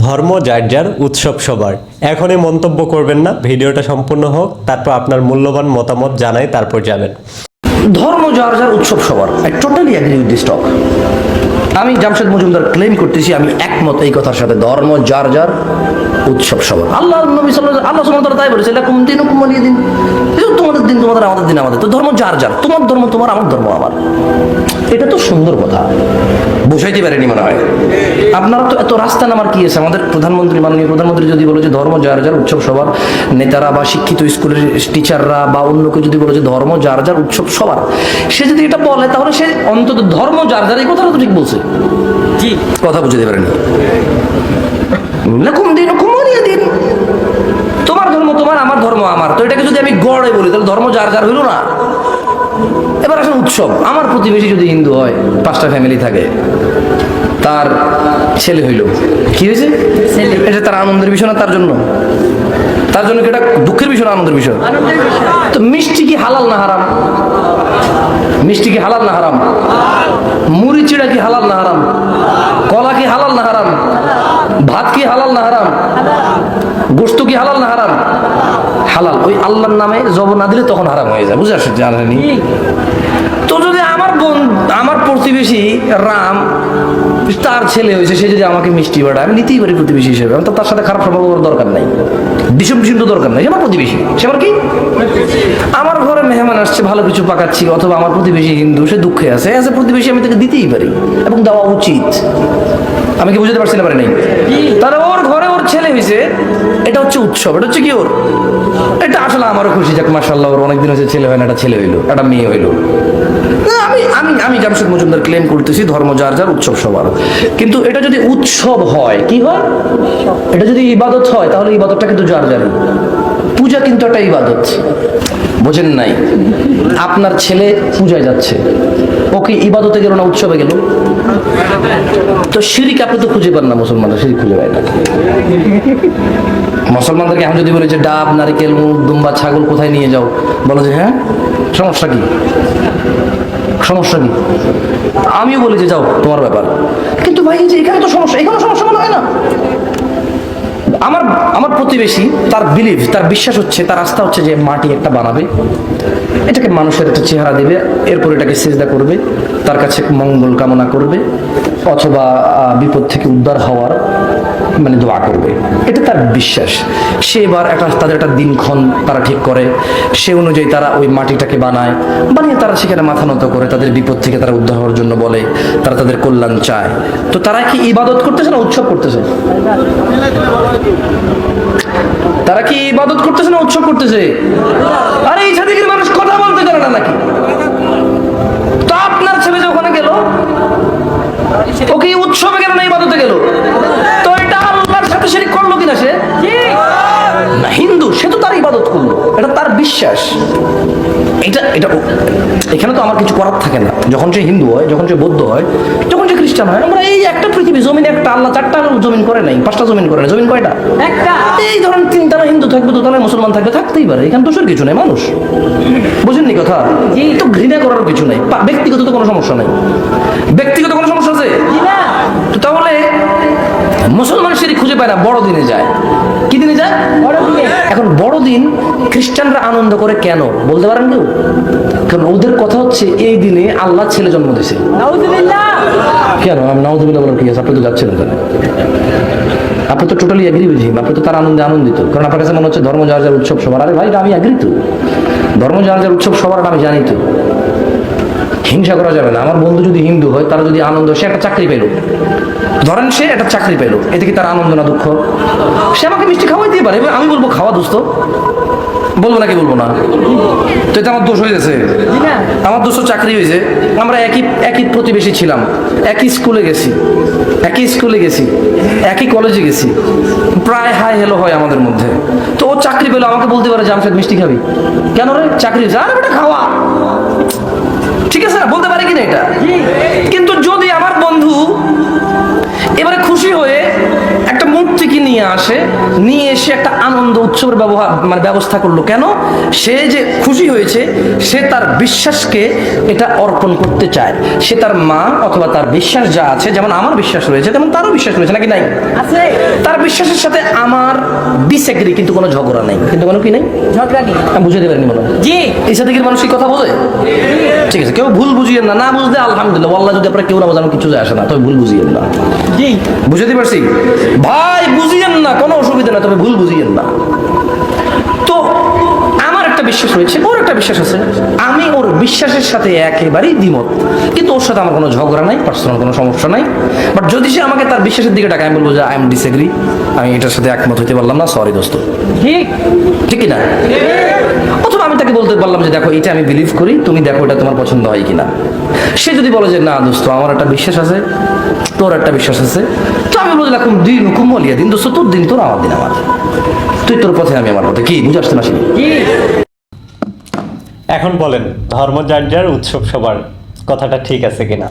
ধর্ম, যার যার উৎসব সবার। এখনই মন্তব্য করবেন না, ভিডিওটা সম্পূর্ণ হোক, তারপর আপনার মূল্যবান মতামত জানাই, তারপর যাবেন। ধর্ম, যার যার উৎসব সবার। I totally agree with this talk আমি জামশেদ মজুমদার ক্লেম করতেছি, আমি একমত এই কথার সাথে। ধর্ম, যার যার উৎসব সবার আল্লাহ নবী সাল্লাল্লাহু আল্লাহ সুবহানাহু ওয়া তাই বলেছে লাকুম দিনুকুম ওয়ালিয়া দিন। তোমাদের দিন তোমাদের আমাদের দিন আমাদের। তো ধর্ম যার যার তোমার ধর্ম তোমার আমার ধর্ম আমার। এটা তো সুন্দর কথা। বুঝাইতে পারেনি মনে হয়। আপনারা তো এত রাস্তা নামার কি আছে? আমাদের প্রধানমন্ত্রী মাননীয় প্রধানমন্ত্রী যদি বলে যে ধর্ম যার যার উৎসব সবার নেতারা বা শিক্ষিত স্কুলের টিচাররা বা অন্য কেউ যদি বলে যে ধর্ম যার যার উৎসব সবার সে যদি এটা বলে তাহলে সে অন্তত ধর্ম যার যার এই কথাটা তো ঠিক বলছে। জি। কথা বুঝতে পারেনি। লাকুম দিনুকুম ওয়ালিয়া দিন তোমার ধর্ম তোমার আমার। তো এটাকে যদি আমি গড়ে বলি তাহলে ধর্ম যার যার হইল না। এবার আসলে উৎসব। আমার প্রতিবেশী যদি হিন্দু হয় পাঁচটা ফ্যামিলি থাকে তার ছেলে হইল। কি হয়েছে? এটা তার আনন্দের বিষয় না তার জন্য? তার জন্য এটা দুঃখের বিষয় না আনন্দের বিষয়? আনন্দের বিষয়। তো মিষ্টি কি হালাল না হারাম? মিষ্টি কি হালাল না হারাম? মুড়ি চিড়া কি হালাল না হারাম? কলা কি হালাল না হারাম? ভাত কি হালাল না হারাম? গোস্ত কি হালাল না হারাম? হালাল। ওই আল্লাহর নামে জব না দিলে তখন হারাম হয়ে যায়। বুঝে আসছে জানেনি তো যদি আমার বোন আমার প্রতিবেশী রাম তার ছেলে হয়েছে সে যদি আমাকে মিষ্টি বাড়ায় আমি নিতেই পারি প্রতিবেশী হিসেবে। আমি তো তার সাথে খারাপ সম্পর্ক করার দরকার নাই। বিষম বিষম তো দরকার নাই। আমার প্রতিবেশী। সে আমার কি? আমার ঘরে মেহমান আসছে ভালো কিছু পাকাচ্ছি অথবা আমার প্রতিবেশী হিন্দু সে দুঃখে আছে। এসে প্রতিবেশী আমি তাকে দিতেই পারি এবং দেওয়া উচিত। আমি কি বুঝতে পারছি না পারি নাই? তাহলে ওর ঘরে ওর ছেলে হয়েছে এটা হচ্ছে উৎসব, এটা হচ্ছে কি ওর? এটা আসলে আমারও খুশি, যাক মাসাল্লাহ ওর অনেকদিন হয়েছে ছেলে হয় না, একটা ছেলে হইল, একটা মেয়ে হইল। আমি আমি আমি জামশেদ মজুমদার ক্লেম করতেছি ধর্ম যার যার, উৎসব সবার। কিন্তু এটা যদি উৎসব হয়, কি হয়? এটা যদি ইবাদত হয়, তাহলে ইবাদতটা কিন্তু যার যারই। পূজা কিন্তু একটা ইবাদত। বোঝেন নাই? আপনার ছেলে পূজায় যাচ্ছে। ওকে ইবাদতে গেল না উৎসবে গেল? তো শিরিক আপনি তো খুঁজে পান না মুসলমানরা, শিরিক খুঁজে পায় না। মুসলমানদেরকে এখন যদি বলি যে ডাব, নারিকেল মুখ দুম্বা, ছাগল কোথায় নিয়ে যাও, বলো যে হ্যাঁ সমস্যা কি? সমস্যা কি? আমিও বলি যে যাও, তোমার ব্যাপার। কিন্তু ভাই যে এখানে তো সমস্যা, এখানে সমস্যা মনে হয় না। আমার আমার প্রতিবেশী, তার বিলিভ তার বিশ্বাস হচ্ছে, তার আস্থা হচ্ছে যে মাটি একটা বানাবে। এটাকে মানুষের একটা চেহারা দেবে, এরপর এটাকে সেজদা করবে, তার কাছে মঙ্গল কামনা করবে, অথবা বিপদ থেকে উদ্ধার হওয়ার মানে দোয়া করবে। এটা তার বিশ্বাস। সে এবার একটা, তাদের একটা দিনক্ষণ তারা ঠিক করে। সে অনুযায়ী তারা ওই মাটিটাকে বানায়, বানিয়ে তারা সেখানে মাথা নত করে, তাদের বিপদ থেকে তারা উদ্ধার হওয়ার জন্য বলে, তারা তাদের কল্যাণ চায়। তো তারা কি ইবাদত করতেছে না উৎসব করতেছে? তারা কি ইবাদত করতেছে না উৎসব করতেছে? আরে, এই ছাদিকের মানুষ বলতে জানে না নাকি? তো আপনার ছেলে যে ওখানে গেল ও কি উৎসবে গেল না ইবাদতে গেল? তো এটা আল্লাহর সাথে শিরিক করল কিনা সে? না হিন্দু সে তো তার ইবাদত করল। এটা তার বিশ্বাস। এটা এটা এখানে তো আমার কিছু করার থাকে না। যখন সে হিন্দু হয় যখন সে বৌদ্ধ হয় যখন সে খ্রিস্টান হয় আমরা এই একটা পৃথিবী জমিন একটা আল্লাহ চারটা জমিন করে নাই পাঁচটা জমিন করে নাই। জমিন কয়টা? একটা। এই ধরেন তিনতলা হিন্দু থাকবে দোতলায় মুসলমান থাকবে থাকতেই পারে। এখানে দোষের কিছু নেই মানুষ। বুঝেননি কথা? এই তো ঘৃণা করার কিছু নেই। ব্যক্তিগত তো কোনো সমস্যা নেই। ব্যক্তিগত কোনো সমস্যা মুসলমান সেটি খুঁজে পায় না বড়দিনে যায়। কি দিনে যায়। এখন বড়দিন খ্রিস্টানরা আনন্দ করে কেন? বলতে পারেন কেউ কারণ ওদের কথা হচ্ছে এই দিনে আল্লাহ ছেলে জন্ম দিয়েছে। কেন? আমি নাউজুবিল্লাহ বলার কি আছে? আপনি তো যাচ্ছেন ওখানে আপনি তো টোটালি এগ্রি বুঝি আপনি তো তার আনন্দে আনন্দিত। কারণ আপনার কাছে মনে হচ্ছে ধর্ম যার যার উৎসব সবার। আরে ভাই আমি এগ্রি তো। ধর্ম যার যার উৎসব সবার আমি জানি তো। হিংসা করা যাবে না। আমার বন্ধু যদি হিন্দু হয়, তারা যদি আনন্দ সে একটা চাকরি পেল। ধরেন সে একটা চাকরি পেল। এতে কি তার আনন্দ না দুঃখ? সে আমাকে মিষ্টি খাওয়াই দিয়ে পারে। আমি বলব, খাওয়া দোস্ত বলব নাকি বলব না? তো এটা আমার দোষ হয়ে গেছে আমার দুশো চাকরি হয়েছে আমরা একই একই প্রতিবেশী ছিলাম। একই স্কুলে গেছি। একই স্কুলে গেছি। একই কলেজে গেছি। প্রায় হাই হেলো হয় আমাদের মধ্যে। তো ও চাকরি পেল, আমাকে বলতে পারে জামশেদ মিষ্টি খাবি? কেন রে? চাকরি হয়েছে বেটা, খাওয়া। এটা। কিন্তু যদি আমার বন্ধু এবারে খুশি হয়ে একটা মূর্তিকে নিয়ে আসে নিয়ে এসে একটা আনন্দ উৎসবের ব্যবহার মানে ব্যবস্থা করল কেন? সে যে খুশি হয়েছে সে তার বিশ্বাসকে এটা অর্পণ করতে চায়। সে তার মা অথবা তার বিশ্বাস যা আছে যেমন আমার বিশ্বাস রয়েছে তেমন তারও বিশ্বাস রয়েছে নাকি নাই? তার বিশ্বাসের সাথে আমার ডিসএগ্রি কিন্তু কোনো ঝগড়া নাই। কিন্তু কোনো কি নাই? ঝগড়া নেই। আমি বুঝাতে পারিনি মনে জি। এই সাথে কি মানুষ কি কথা বলে? ঠিক আছে কেউ ভুল বুঝিয়েন না না বুঝলে আলহামদুলিল্লাহ আল্লাহ যদি আপনারা কেউ না বোঝানো কিছু যায় আসে না তবে ভুল বুঝিয়েন না। জি। বুঝাতে পারছি ভাই বুঝিয়েন না কোনো অসুবিধা না তবে ভুল বুঝিয়েন না। তো একটা বিশ্বাস রয়েছে ওর একটা বিশ্বাস আছে। আমি ওর বিশ্বাসের সাথে একেবারেই দ্বিমত। কিন্তু ওর সাথে আমার কোনো ঝগড়া নাই পার্সোনাল কোনো সমস্যা নাই। বাট যদি সে আমাকে তার বিশ্বাসের দিকে ডাকে আমি বলব যে আই এম ডিসএগ্রি আমি এটার সাথে একমত হতে পারলাম না সরি দোস্ত। ঠিক ঠিক না? অথবা আমি তাকে বলতে পারলাম যে দেখো এটা আমি বিলিভ করি তুমি দেখো এটা তোমার পছন্দ হয় কিনা? সে যদি বলে যে না দোস্ত আমার একটা বিশ্বাস আছে তোর একটা বিশ্বাস আছে তো আমি বলে রাখুন দিন হুকুম বলিয়া দিন দোস্ত তোর দিন তোর আমার দিন আমার। তুই তোর পথে আমি আমার পথে। কি? বুঝে আসতে না এখন বলেন ধর্ম যার যার উৎসব সবার কথাটা ঠিক আছে কিনা?